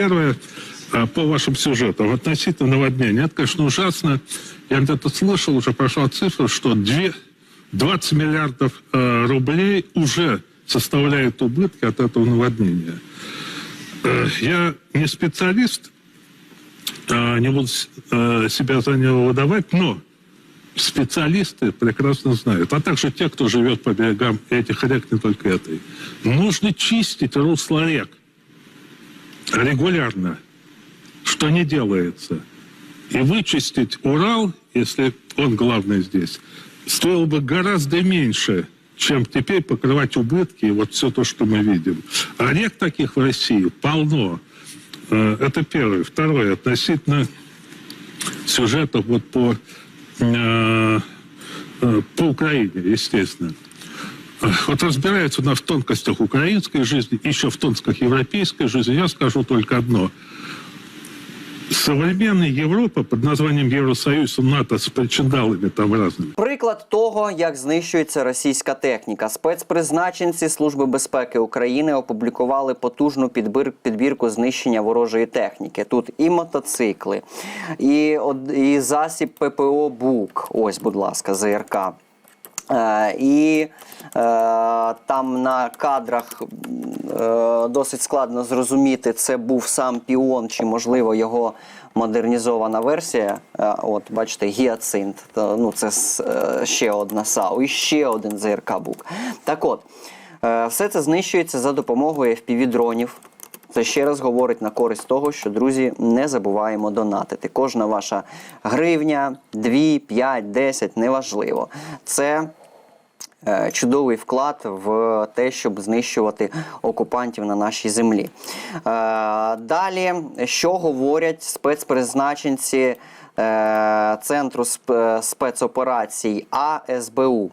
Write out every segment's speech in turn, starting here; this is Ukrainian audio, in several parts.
Первое, а, по вашим сюжетам, относительно наводнения. Это, конечно, ужасно. Я где-то слышал, уже прошла цифра, что две, 20 миллиардов э, рублей уже составляют убытки от этого наводнения. Э, я не специалист, э, не буду э, себя за него выдавать, но специалисты прекрасно знают, а также те, кто живет по берегам этих рек, не только этой. Нужно чистить русло рек регулярно, что не делается. И вычистить Урал, если он главный здесь, стоило бы гораздо меньше, чем теперь покрывать убытки и вот все то, что мы видим. А рек таких в России полно. Э, Это первое. Второе, относительно сюжетов вот по, э, э, по Украине, естественно. Вот разбирается она в тонкостях украинской жизни, еще в тонкостях европейской жизни. Я скажу только одно. Современная Европа под названием Евросоюз и НАТО с причиндалами там разными, Приклад того, як знищується російська техніка. Спецпризначенці Служби безпеки України опублікували потужну підбір, підбірку знищення ворожої техніки. Тут і мотоцикли, і, і засіб ППО БУК. Ось, будь ласка, ЗРК. Е, і е, там на кадрах е, досить складно зрозуміти, це був сам піон, чи можливо його модернізована версія. От бачите, гіацинт. Ну, це ще одна САУ і ще один ЗРК бук. Так от, все це знищується за допомогою FPV-дронів. Це ще раз говорить на користь того, що друзі, не забуваємо донатити. Кожна ваша гривня, 2, 5, 10, неважливо. Це чудовий вклад в те, щоб знищувати окупантів на нашій землі. Е, Далі, що говорять спецпризначенці е, Центру сп- спецоперацій АСБУ?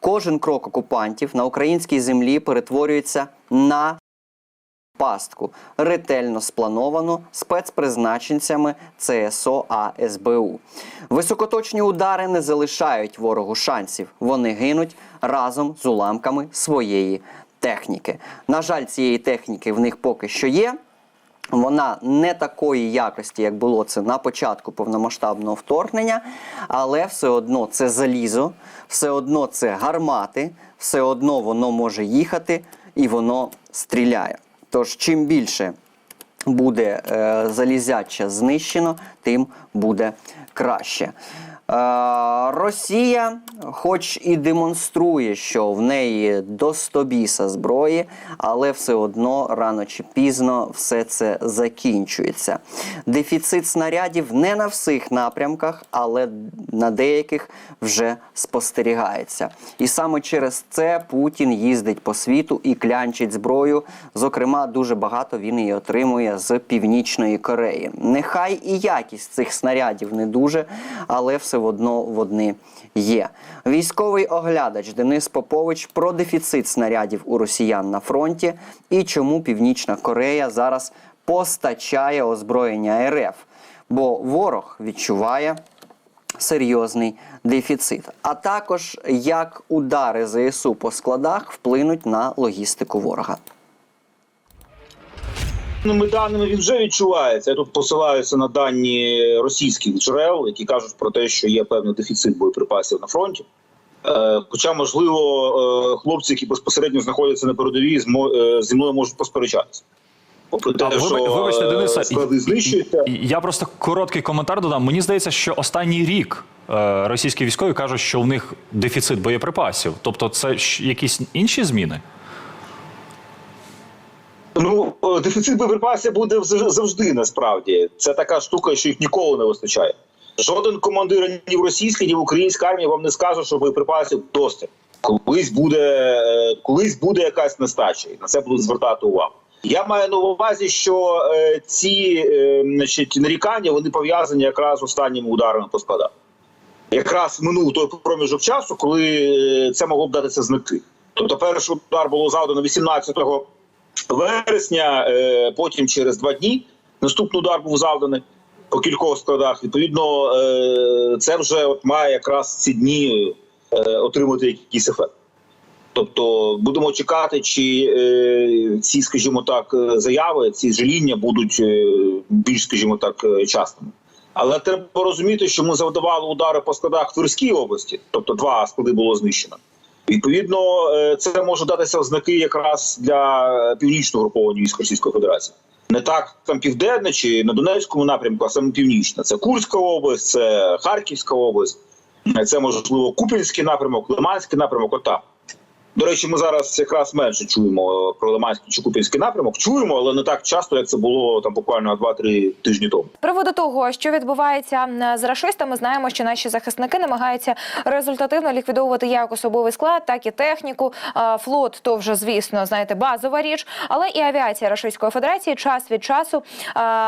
Кожен крок окупантів на українській землі перетворюється на пастку, ретельно сплановано спецпризначенцями ЦСО АСБУ. Високоточні удари не залишають ворогу шансів. Вони гинуть разом з уламками своєї техніки. На жаль, цієї техніки в них поки що є. Вона не такої якості, як було це на початку повномасштабного вторгнення, але все одно це залізо, все одно це гармати, все одно воно може їхати і воно стріляє. Тож, чим більше буде е, знищено, тим буде краще. Е, Росія, хоч і демонструє, що в неї до стобіса зброї, але все одно рано чи пізно все це закінчується. Дефіцит снарядів не на всіх напрямках, але на деяких вже спостерігається. І саме через це Путін їздить по світу і клянчить зброю. Зокрема, дуже багато він її отримує з Північної Кореї. Нехай і якість цих снарядів не дуже, але все одно вони є. Військовий оглядач Денис Попович про дефіцит снарядів у росіян на фронті і чому Північна Корея зараз постачає озброєння РФ. Бо ворог відчуває серйозний дефіцит, а також як удари ЗСУ по складах вплинуть на логістику ворога. Даними даними він вже відчувається. Я тут посилаюся на дані російських джерел, які кажуть про те, що є певний дефіцит боєприпасів на фронті. Е, Хоча, можливо, е, хлопці, які безпосередньо знаходяться на передовій, е, зі мною можуть посперечатися. Те, що вибачте, Дениса, Я просто короткий коментар додам. Мені здається, що останній рік російські військові кажуть, що в них дефіцит боєприпасів. Тобто, це якісь інші зміни? Ну, е, дефіцит боєприпасів буде завж- завжди насправді. Це така штука, що їх ніколи не вистачає. Жоден командир ні в російській, ні в українській армії вам не скаже, що боєприпасів достатньо. Колись буде, е, колись буде якась нестача, і на це будуть звертати увагу. Я маю на увазі, що е, ці значить, нарікання вони пов'язані якраз останніми ударами по складах. Якраз минув той проміжок часу, коли це могло б датися зники. Тобто, перший удар було завдано 18 вересня, е, потім через два дні наступний удар був завданий по кількох складах. Відповідно, е, це вже от має якраз ці дні е, отримати якийсь ефект. Тобто будемо чекати, чи ці, скажімо так, заяви, ці жаління будуть більш, скажімо так, частими. Але треба розуміти, що ми завдавали удари по складах Тверській області, тобто два склади було знищено. Відповідно, е, це може датися в знаки якраз для північного груповання військ Російської Федерації. Не так там південне чи на Донецькому напрямку, а саме північна. Це Курська область, це Харківська область, е, це можливо Купінський напрямок, Лиманський напрямок. Отак. До речі, ми зараз якраз менше чуємо про Лиманський чи Купінський напрямок. Чуємо, але не так часто, як це було там буквально 2-3 тижні тому. Приводу того, що відбувається з рашистами, знаємо, що наші захисники намагаються результативно ліквідовувати як особовий склад, так і техніку. Флот то вже звісно, знаєте, базова річ, але і авіація Російської Федерації час від часу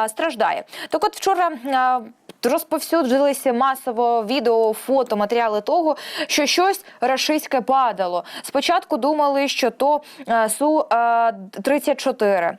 страждає. Так, от вчора. Розповсюджилися масово відео, фото, матеріали того, що щось рашистське падало. Спочатку думали, що то е, су 34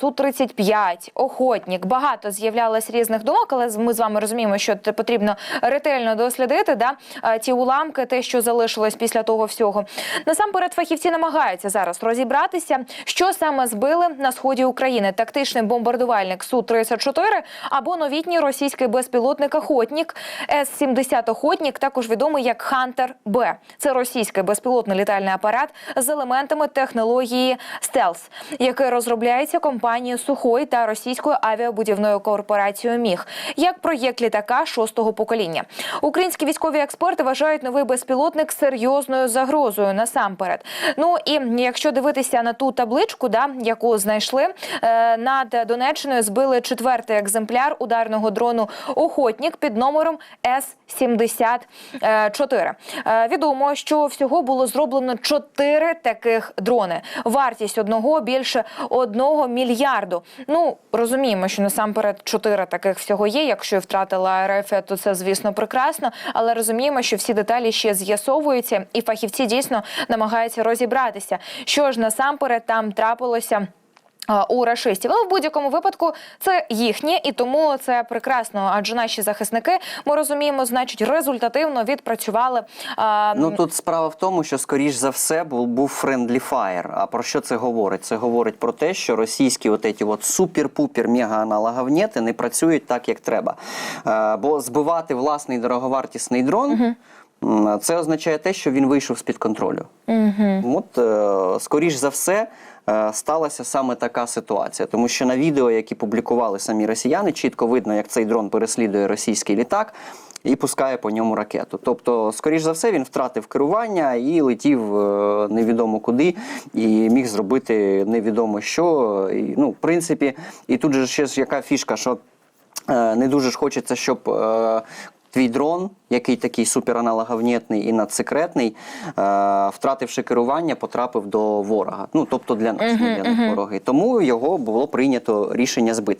су 35 охотник. Багато з'являлось різних думок, але ми з вами розуміємо, що потрібно ретельно дослідити. Да? е, Ті уламки, те, що залишилось після того всього. Насамперед, фахівці намагаються зараз розібратися, що саме збили на сході України. Тактичний бомбардувальник су 34 або новітній російський безпілотник охотник С-70 охотник, також відомий як Хантер Б. Це російський безпілотний літальний апарат з елементами технології стелс, який розробляється компанією Сухой та російською авіабудівною корпорацією Міг як проєкт літака шостого покоління. Українські військові експерти вважають новий безпілотник серйозною загрозою насамперед. Ну і якщо дивитися на ту табличку, да яку знайшли е, над Донеччиною, збили четвертий екземпляр ударного дрону Охотник під номером С-74. Е, Відомо, що всього було зроблено чотири таких дрони. Вартість одного більше одного мільярду. Ну розуміємо, що насамперед чотири таких всього є. Якщо втратила РФ, то це звісно прекрасно. Але розуміємо, що всі деталі ще з'ясовуються, і фахівці дійсно намагаються розібратися, що ж насамперед там трапилося. А, У рашистів, але в будь-якому випадку це їхнє, і тому це прекрасно. Адже наші захисники ми розуміємо, значить результативно відпрацювали. а, Ну тут справа в тому, що скоріш за все був був friendly fire. А про що це говорить? Це говорить про те, що російські от от супер-пупер мега аналоговнєти не працюють так, як треба. Е, бо збивати власний дороговартісний дрон. м, Це означає те, що він вийшов з під контролю. От е, скоріш за все сталася саме така ситуація, тому що на відео, які публікували самі росіяни, чітко видно, як цей дрон переслідує російський літак. І пускає по ньому ракету. Тобто, скоріш за все, він втратив керування і летів е, невідомо куди, і міг зробити невідомо що. І, ну, в принципі, і тут же ще ж яка фішка, що е, не дуже ж хочеться, щоб е, твій дрон, який такий супераналоговнєтний і надсекретний, е, втративши керування, потрапив до ворога. Ну тобто для нас, не для них вороги. Тому його було прийнято рішення збити.